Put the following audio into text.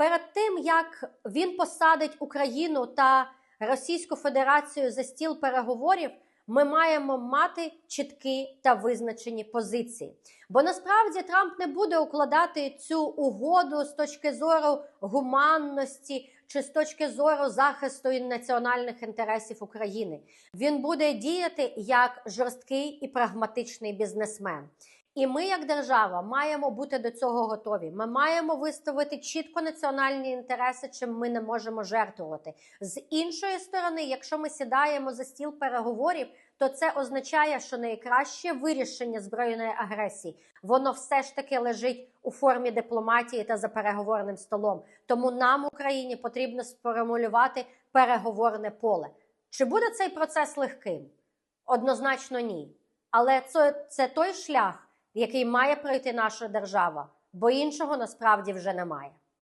перед тим як він посадить Україну та Російську Федерацію за стіл переговорів, ми маємо мати чіткі та визначені позиції. Бо насправді Трамп не буде укладати цю угоду з точки зору гуманності чи з точки зору захисту національних інтересів України. Він буде діяти як жорсткий і прагматичний бізнесмен. І ми, як держава, маємо бути до цього готові. Ми маємо виставити чітко національні інтереси, чим ми не можемо жертвувати. З іншої сторони, якщо ми сідаємо за стіл переговорів, то це означає, що найкраще вирішення збройної агресії воно все ж таки лежить у формі дипломатії та за переговорним столом. Тому нам, Україні, потрібно сформулювати переговорне поле. Чи буде цей процес легким? Однозначно ні. Але це, це той шлях, який має пройти наша держава, бо іншого насправді вже немає.